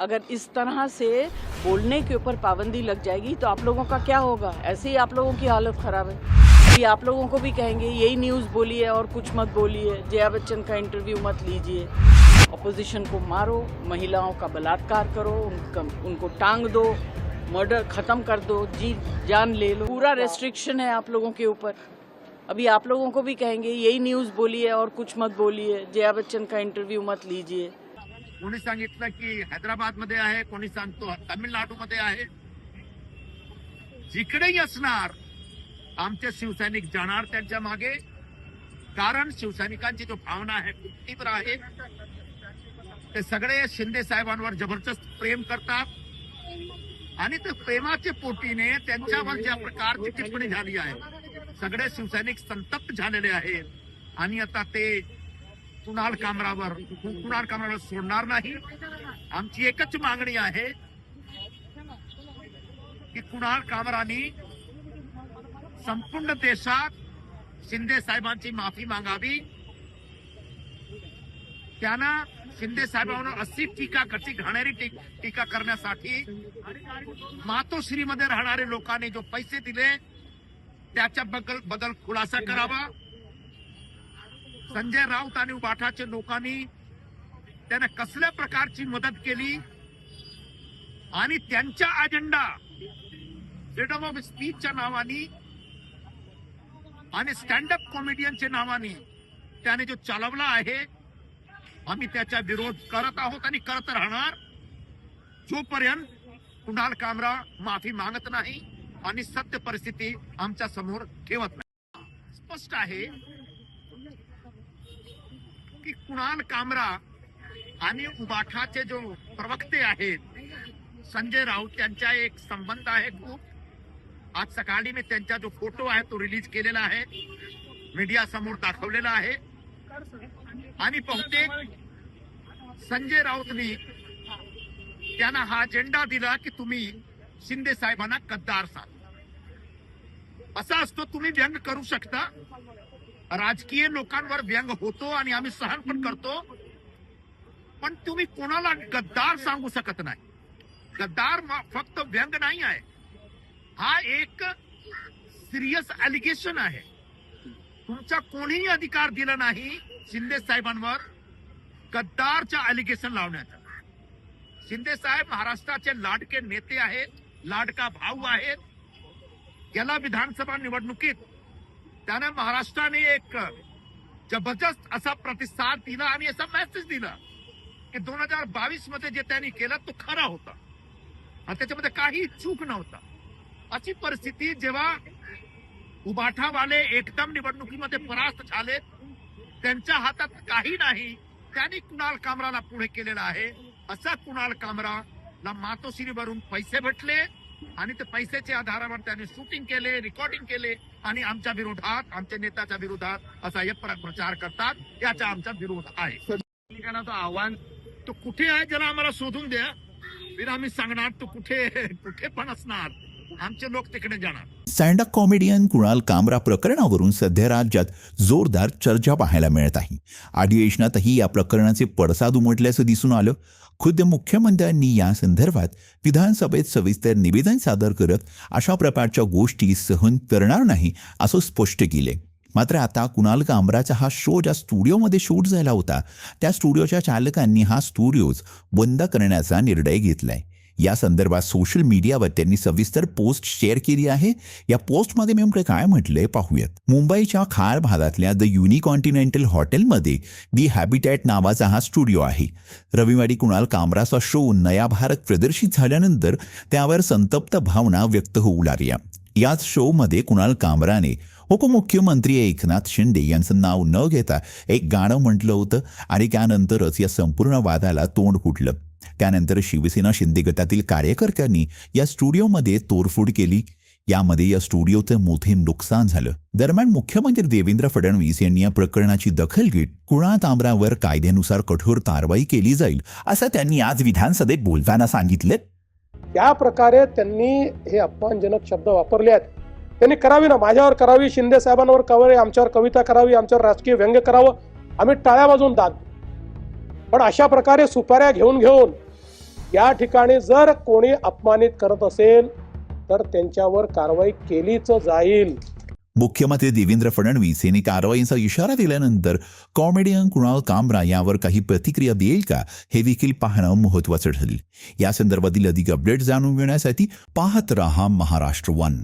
अगर इस तरह से बोलने के ऊपर पाबंदी लग जाएगी तो आप लोगों का क्या होगा? ऐसे ही आप लोगों की हालत खराब है। अभी आप लोगों को भी कहेंगे, यही न्यूज़ बोलिए और कुछ मत बोलिए। जया बच्चन का इंटरव्यू मत लीजिए। अपोजिशन को मारो, महिलाओं का बलात्कार करो, उनका, उनको टांग दो मर्डर खत्म कर दो जी जान ले लो। पूरा रेस्ट्रिक्शन है आप लोगों के ऊपर। अभी आप लोगों को भी कहेंगे, यही न्यूज़ बोलिए और कुछ मत बोलिए। जया बच्चन का इंटरव्यू मत लीजिए। कोणी सांगितलं की हैदराबादमध्ये आहे कोणी सांगतो तामिळनाडू मध्ये आहे? जिकडेही असणार आमचे शिवसैनिक जाणार त्यांच्या मागे? कारण शिवसैनिकांची जो भावना आहे खूप तीव्र आहे. ते सगळे शिंदे साहेबांवर जबरदस्त प्रेम करतात. आणि ते प्रेमाच्या पोटीने त्यांच्यावर ज्या प्रकारची टिप्पणी झाली आहे सगळे शिवसैनिक संतप्त झालेले आहेत. आणि आता ते कुणाल कामरावर? कुणाल कामरावर सोडणार नाही? आमची एकच मागणी आहे की कुणाल कामरानी संपूर्ण देशात शिंदे साहेबांची माफी मागावी. त्यांना शिंदे साहेबांवर अशी टीका कशी घाणेरी टी- टीका करण्यासाठी मातोश्रीमध्ये राहणारे लोकांनी जो पैसे दिले त्याच्या बद्दल बदल खुलासा करावा. संजय राऊत आणि उबाठाच्या लोकांनी त्यांना कसल्या प्रकारची मदत केली? आणि त्यांचा अजेंडा फ्रीडम ऑफ स्पीचच्या नावाने आणि स्टँडअप कॉमेडियनच्या नावाने त्याने जो चालवला आहे आम्ही त्याचा विरोध करत आहोत आणि करत राहणार. जोपर्यंत कुणाल कामरा माफी मागत नाही आणि सत्य परिस्थिती आमच्यासमोर ठेवत नाही. स्पष्ट आहे की कुणाल कामरा आणि उबाठाचे जो प्रवक्ते आहेत संजय राऊत त्यांचा एक संबंध आहे खूप. आज सकाळी मी त्यांचा जो फोटो आहे तो रिलीज केलेला आहे मीडिया समोर दाखवलेला आहे. आणि बहुतेक संजय राऊतनी त्यांना हा अजेंडा दिला की तुम्ही शिंदे साहेबांना गद्दार सांग असा असतो तुम्ही व्यंग करू शकता. राजकीय लोकांवर व्यंग होतो आणि आम्ही सहन पण करतो. पण तुम्ही कोणाला गद्दार सांगू शकत नाही. गद्दार फक्त व्यंग नाही आहे. हा एक सिरियस अलिगेशन आहे. तुमचा कोणीही अधिकार दिला नाही शिंदे साहेबांवर गद्दारच्या अलिगेशन लावण्याचा. शिंदे साहेब महाराष्ट्राचे लाडके नेते आहेत लाडका भाऊ आहेत. गेल्या विधानसभा निवडणुकीत. त्यानं महाराष्ट्राने एक जबरदस्त असा प्रतिसाद दिला आणि असा मेसेज दिला. की दोन हजार बावीसमध्ये जे त्यांनी केलं तो खरा होता. आणि त्याच्यामध्ये काही चूक नव्हता. अशी परिस्थिती जेव्हा उबाठावाले एकदम निवडणुकीमध्ये परास्त झाले त्यांच्या हातात काही नाही त्यांनी कुणाल कामराला पुढे केलेला आहे. असा कुणाल कामराला मातोश्रीवरून पैसे भेटले. आणि ते पैशाच्या आधारावर त्यांनी शूटिंग केले रेकॉर्डिंग केले आणि आमच्या विरोधात आमच्या नेत्याच्या विरोधात असा एक प्रचार करतात याचा आमचा विरोध आहे. तो आव्हान तो कुठे आहे ज्याला आम्हाला शोधून द्या. आम्ही सांगणार तो कुठे कुठे पण असणार. आमचे लोक तिकडे जाणार. Stand up comedian Kunal Kamra प्रकरणावरून सध्या राज्यात जोरदार चर्चा पाहायला मिळत आहे. अधिवेशनातही या प्रकरणाचे पडसाद उमटल्याचं दिसून आलं. खुद्द मुख्यमंत्र्यांनी या संदर्भात विधानसभेत सविस्तर निवेदन सादर करत अशा प्रकारच्या गोष्टी सहन करणार नाही असं स्पष्ट केले मात्र आता कुणाल कामराचा हा शो ज्या स्टुडिओमध्ये शूट झाला होता त्या स्टुडिओच्या चालकांनी हा स्टुडिओज बंद करण्याचा निर्णय घेतलाय. या संदर्भात सोशल मीडियावर त्यांनी सविस्तर पोस्ट शेअर केली आहे. या पोस्टमध्ये नेमकं काय म्हटलंय पाहूयात. मुंबईच्या खार भागातल्या द युनिकॉन्टिनेंटल हॉटेलमध्ये दी हॅबिटॅट नावाचा हा स्टुडिओ आहे. रविवारी कुणाल कामराचा शो नया भारत प्रदर्शित झाल्यानंतर त्यावर संतप्त भावना व्यक्त होऊ लागल्या. याच शोमध्ये कुणाल कामराने उपमुख्यमंत्री एकनाथ शिंदे यांचं नाव न घेता एक गाणं म्हटलं होतं आणि त्यानंतरच या संपूर्ण वादाला तोंड फुटलं. त्यानंतर शिवसेना शिंदे गटातील कार्यकर्त्यांनी या स्टुडिओमध्ये तोडफोड केली. यामध्ये या स्टुडिओचं मोठे नुकसान झालं. दरम्यान मुख्यमंत्री देवेंद्र फडणवीस यांनी या प्रकरणाची दखल घेत कुणा तांबरावर कायद्यानुसार कठोर कारवाई केली जाईल असं त्यांनी आज विधानसभेत बोलताना सांगितलं. त्या प्रकारे त्यांनी हे अपमानजनक शब्द वापरले आहेत. त्यांनी करावी ना माझ्यावर करावी शिंदे साहेबांवर करावी आमच्यावर कविता करावी आमच्यावर राजकीय व्यंग करावं आम्ही टाळ्या वाजून दाद. पण अशा प्रकारे सुपाऱ्या घेऊन घेऊन या ठिकाणी जर कोणी अपमानित करत असेल तर त्यांच्यावर कारवाई केलीच जाईल. मुख्यमंत्री देवेंद्र फडणवीस यांनी कारवाईचा इशारा दिल्यानंतर कॉमेडियन कुणाल कामरा यावर काही प्रतिक्रिया देईल का हे देखील पाहणं महत्वाचं ठरेल. या संदर्भातील अधिक अपडेट जाणून घेण्यासाठी पाहत रहा महाराष्ट्र वन.